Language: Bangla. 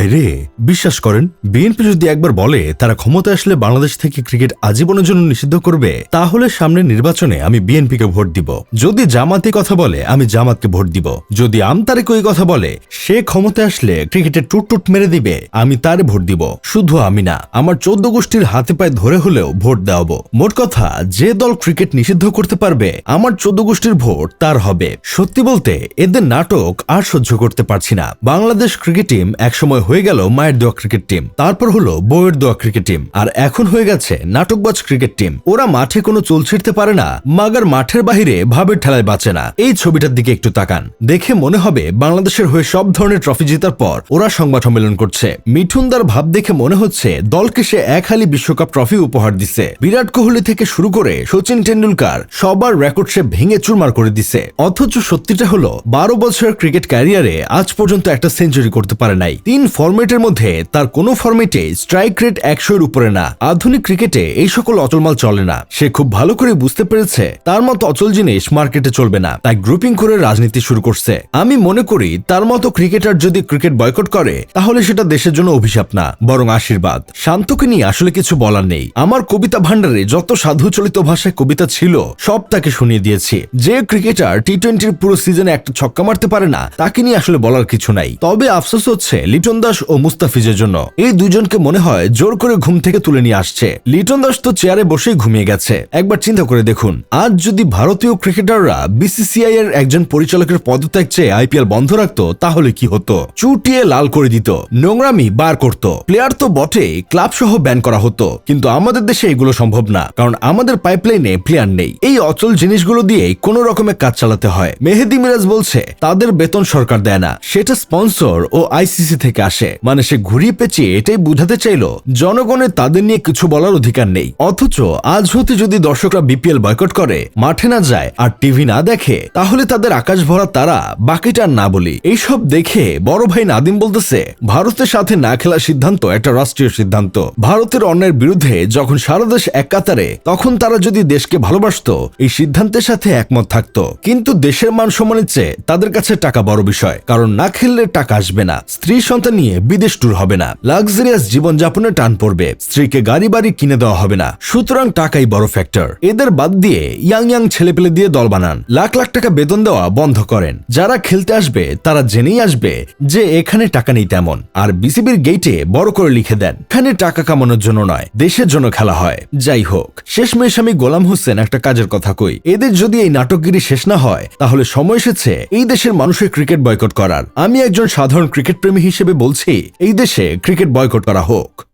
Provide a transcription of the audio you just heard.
ভাই রে বিশ্বাস করেন বিএনপি যদি একবার বলে তারা ক্ষমতা আসলে বাংলাদেশ থেকে ক্রিকেট আজীবনের জন্য নিষিদ্ধ করবে, তাহলে সামনের নির্বাচনে আমি বিএনপিকে ভোট দিব। যদি জামাতে কথা বলে, আমি জামাতকে ভোট দিব। যদি আমতারে কই কথা বলে, সে ক্ষমতা আসলে ক্রিকেটে টুট টুট মেরে দিবে, আমি তারে ভোট দিব। শুধু আমি না, আমার চোদ্দ গোষ্ঠীর হাতে পায়ে ধরে হলেও ভোট দেওয়াবো। মোট কথা, যে দল ক্রিকেট নিষিদ্ধ করতে পারবে, আমার চোদ্দ গোষ্ঠীর ভোট তার হবে। সত্যি বলতে, এদের নাটক আর সহ্য করতে পারছি না। বাংলাদেশ ক্রিকেট টিম একসময় হয়ে গেল মায়ের দোয়া ক্রিকেট টিম তারপর হলো বউয়ের দোয়া ক্রিকেট টিম আর এখন হয়ে গেছে নাটকবাজ ক্রিকেট টিম ওরা মাঠে কোনো চুল ছিঁড়তে পারে না, মাগার মাঠের বাহিরে ভাবের ঠেলায় বাঁচে না। এই ছবিটার দিকে একটু তাকান। দেখে মনে হবে বাংলাদেশের হয়ে সব ধরনের ট্রফি জেতার পর ওরা সংবাদ সম্মেলন করছে। মিঠুনদার ভাব দেখে মনে হচ্ছে দলকে সে এক হালি বিশ্বকাপ ট্রফি উপহার দিছে। বিরাট কোহলি থেকে শুরু করে সচিন টেন্ডুলকার সবার রেকর্ড সে ভেঙে চুরমার করে দিছে। অথচ সত্যিটা হলো বারো বছরের ক্রিকেট ক্যারিয়ারে আজ পর্যন্ত একটা সেঞ্চুরি করতে পারে নাই। তিন ফরম্যাটের মধ্যে তার কোনো ফরম্যাটে স্ট্রাইক রেট একশো এর উপরে না। আধুনিক ক্রিকেটে এই সকল অচলমাল চলে না। সে খুব ভালো করে বুঝতে পেরেছে তার মতো অচল জিনিস মার্কেটে চলবে না। তাই গ্রুপিং করে রাজনীতি শুরু করছে। আমি মনে করি তার মতো ক্রিকেটার যদি ক্রিকেট বয়কট করে, তাহলে সেটা দেশের জন্য অভিশাপ না, বরং আশীর্বাদ। শান্তকে নিয়ে আসলে কিছু বলার নেই। আমার কবিতা ভান্ডারে যত সাধু চলিত ভাষায় কবিতা ছিল, সব তাকে শুনিয়ে দিয়েছি। যে ক্রিকেটার টি টোয়েন্টির পুরো সিজনে একটা ছক্কা মারতে পারে না, তাকে নিয়ে আসলে বলার কিছু নাই। তবে আফসোস হচ্ছে লিটন দাস ও মুস্তাফিজের জন্য। এই দুজনকে মনে হয় জোর করে ঘুম থেকে তুলে নিয়ে আসছে। লিটন দাস তো চেয়ারে বসেই ঘুমিয়ে গেছে। একবার চিন্তা করে দেখুন, আজ যদি ভারতীয় ক্রিকেটাররা বিসিসিআই এর একজন পরিচালকের পদত্যাগ চেয়ে আইপিএল বন্ধ রাখতো, তাহলে কি হতো? চুটিয়ে লাল করে দিত, নোংরামি বার করত। প্লেয়ার তো বটেই ক্লাব সহ ব্যান করা হতো। কিন্তু আমাদের দেশে এগুলো সম্ভব না, কারণ আমাদের পাইপলাইনে প্লেয়ার নেই। এই অচল জিনিসগুলো দিয়ে কোন রকমের কাজ চালাতে হয়। মেহেদি মিরাজ বলছে, তাদের বেতন সরকার দেয় না। সেটা স্পন্সর ও আইসিসি থেকে আসে। মানে সে ঘুরিয়ে পেঁচিয়ে এটাই বুঝাতে চাইল জনগণের তাদের নিয়ে কিছু বলার অধিকার নেই। অথচ আজ হতে যদি দর্শকরা বিপিএল বয়কট করে, মাঠে না যায় আর টিভি না দেখে, তাহলে তাদের আকাশ ভরা তারা, বাকিটা না বলি। এইসব দেখে বড় ভাই নাদিম বলতেছে, ভারতের সাথে না খেলার সিদ্ধান্ত একটা রাষ্ট্রীয় সিদ্ধান্ত। ভারতের অন্যায়ের বিরুদ্ধে যখন সারা দেশ এক কাতারে, তখন তারা যদি দেশকে ভালোবাসতো, এই সিদ্ধান্তের সাথে একমত থাকতো। কিন্তু দেশের মান সম্মানের চেয়ে তাদের কাছে টাকা বড় বিষয়। কারণ না খেললে টাকা আসবে না। স্ত্রী সন্তান নিয়ে বিদেশ ট্যুর হবে না। লাক্সারিয়াস জীবনযাপনে টান পড়বে। স্ত্রীকে গাড়ি বাড়ি কিনে দেওয়া হবে না। সুতরাং টাকাই বড় ফ্যাক্টর এদের বাদ দিয়ে ইয়াং ইয়াং ছেলেপেলে দিয়ে দল বানান। লাখ লাখ টাকা বেতন দেওয়া বন্ধ করেন। যারা খেলতে আসবে, তারা জেনেই আসবে যে এখানে টাকা নেই তেমন। আর বিসিবির গেটে বড় করে লিখে দেন, এখানে টাকা কামানোর জন্য নয়, দেশের জন্য খেলা হয়। যাই হোক, শেষমেশ আমি গোলাম হোসেন একটা কাজের কথা কই। এদের যদি এই নাটকগিরি শেষ না হয়, তাহলে সময় এসেছে এই দেশের মানুষের ক্রিকেট বয়কট করার। আমি একজন সাধারণ ক্রিকেট প্রেমী হিসেবে বলছি এই দেশে ক্রিকেট বয়কট করা হোক।